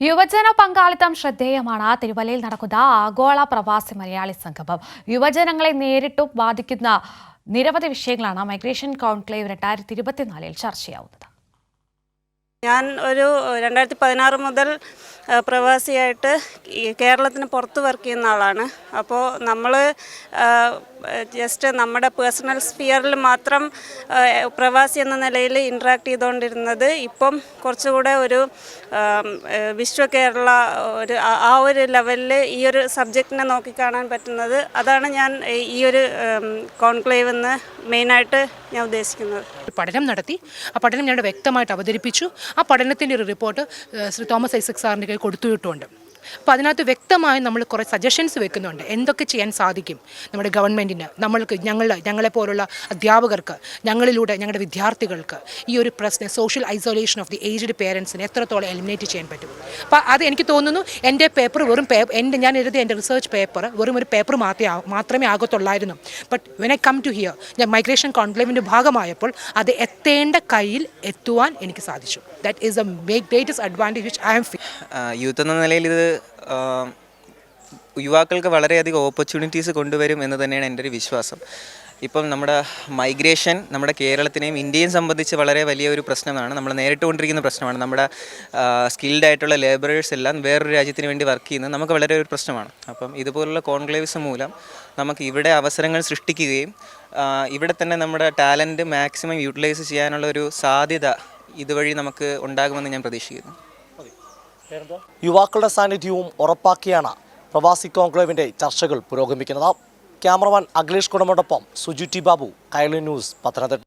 യുവജന പങ്കാളിത്തം ശ്രദ്ധേയമാണ്. തിരുവല്ലയിൽ നടക്കുന്ന ആഗോള പ്രവാസി മലയാളി സംഗമം. യുവജനങ്ങളെ നേരിട്ടും ബാധിക്കുന്ന നിരവധി വിഷയങ്ങളാണ് മൈഗ്രേഷൻ കോൺക്ലേവ് രണ്ടായിരത്തി ഇരുപത്തിനാലിൽ ചർച്ചയാവുന്നത്. ഞാൻ ഒരു രണ്ടായിരത്തി പതിനാറ് മുതൽ പ്രവാസിയായിട്ട് കേരളത്തിന് പുറത്ത് വർക്ക് ചെയ്യുന്ന ആളാണ്. അപ്പോൾ നമ്മൾ ജസ്റ്റ് നമ്മുടെ പേഴ്സണൽ സ്ഫിയറിൽ മാത്രം പ്രവാസി എന്ന നിലയിൽ ഇൻട്രാക്ട് ചെയ്തുകൊണ്ടിരുന്നത് ഇപ്പം കുറച്ചുകൂടെ ഒരു വിശ്വ കേരള ഒരു ആ- ഒരു ലെവലിൽ ഈ ഒരു സബ്ജക്റ്റിനെ നോക്കിക്കാണാൻ പറ്റുന്നത്. അതാണ് ഞാൻ ഈ ഒരു കോൺക്ലേവ് എന്ന് മെയിനായിട്ട് ഞാൻ ഉദ്ദേശിക്കുന്നത്. പഠനം നടത്തി. ആ പഠനം ഞാൻ വ്യക്തമായിട്ട് അവതരിപ്പിച്ചു. ആ പഠനത്തിന്റെ ഒരു റിപ്പോർട്ട് ശ്രീ തോമസ് ഐസക് സാറിന്റെ കയ്യിൽ കൊടുത്തുവിട്ടുണ്ട് അപ്പോൾ അതിനകത്ത് വ്യക്തമായി നമ്മൾ കുറേ സജഷൻസ് വെക്കുന്നുണ്ട്. എന്തൊക്കെ ചെയ്യാൻ സാധിക്കും നമ്മുടെ ഗവൺമെന്റിന് നമ്മൾക്ക് ഞങ്ങൾ ഞങ്ങളെപ്പോലുള്ള അധ്യാപകർക്ക് ഞങ്ങളിലൂടെ ഞങ്ങളുടെ വിദ്യാർത്ഥികൾക്ക് ഈ ഒരു പ്രശ്നം social isolation of the aged പേരൻസിനെ എത്രത്തോളം എലിമിനേറ്റ് ചെയ്യാൻ പറ്റും? അപ്പോൾ അത് എനിക്ക് തോന്നുന്നു എന്റെ പേപ്പർ വെറും എന്റെ ഞാൻ എഴുതിയ എന്റെ റിസർച്ച് പേപ്പർ വെറും ഒരു പേപ്പർ മാത്രമേ മാത്രമേ ആകത്തുള്ളായിരുന്നു. But when I come to here ഞാൻ മൈഗ്രേഷൻ കോൺക്ലേവിന്റെ ഭാഗമായപ്പോൾ അത് എത്തേണ്ട കയ്യിൽ എത്തുവാൻ എനിക്ക് സാധിച്ചു. That is a greatest advantage which I am youth എന്ന നിലയിൽ ഇത് യുവാക്കൾക്ക് വളരെയധികം ഓപ്പർച്യൂണിറ്റീസ് കൊണ്ടുവരും എന്ന് തന്നെയാണ് എന്റെ ഒരു വിശ്വാസം. ഇപ്പം നമ്മുടെ മൈഗ്രേഷൻ നമ്മുടെ കേരളത്തിനെയും ഇന്ത്യയും സംബന്ധിച്ച് വളരെ വലിയ ഒരു പ്രശ്നമാണ്. നമ്മൾ നേരിട്ട് കൊണ്ടിരിക്കുന്ന പ്രശ്നമാണ്. നമ്മുടെ സ്കിൽഡ് ആയിട്ടുള്ള ലേബറേഴ്സ് എല്ലാം വേറൊരു രാജ്യത്തിന് വേണ്ടി വർക്ക് ചെയ്യുന്നത് നമുക്ക് വളരെ ഒരു പ്രശ്നമാണ്. അപ്പം ഇതുപോലുള്ള കോൺക്ലേവ്സ് മൂലം നമുക്ക് ഇവിടെ അവസരങ്ങൾ സൃഷ്ടിക്കുകയും ഇവിടെ തന്നെ നമ്മുടെ ടാലന്റ് മാക്സിമം യൂട്ടിലൈസ് ചെയ്യാനുള്ള ഒരു സാധ്യത ഇതുവഴി നമുക്ക് ഉണ്ടാകുമെന്ന് ഞാൻ പ്രതീക്ഷിക്കുന്നു. യുവാക്കളുടെ സാന്നിധ്യവും ഉറപ്പാക്കിയാണ് പ്രവാസി കോൺക്ലേവിന്റെ ചർച്ചകൾ പുരോഗമിക്കുന്നത്. ക്യാമറമാൻ അഖിലേഷ് കുടമോടൊപ്പം സുജു ടി ബാബു കൈലി ന്യൂസ് പത്തനംതിട്ട.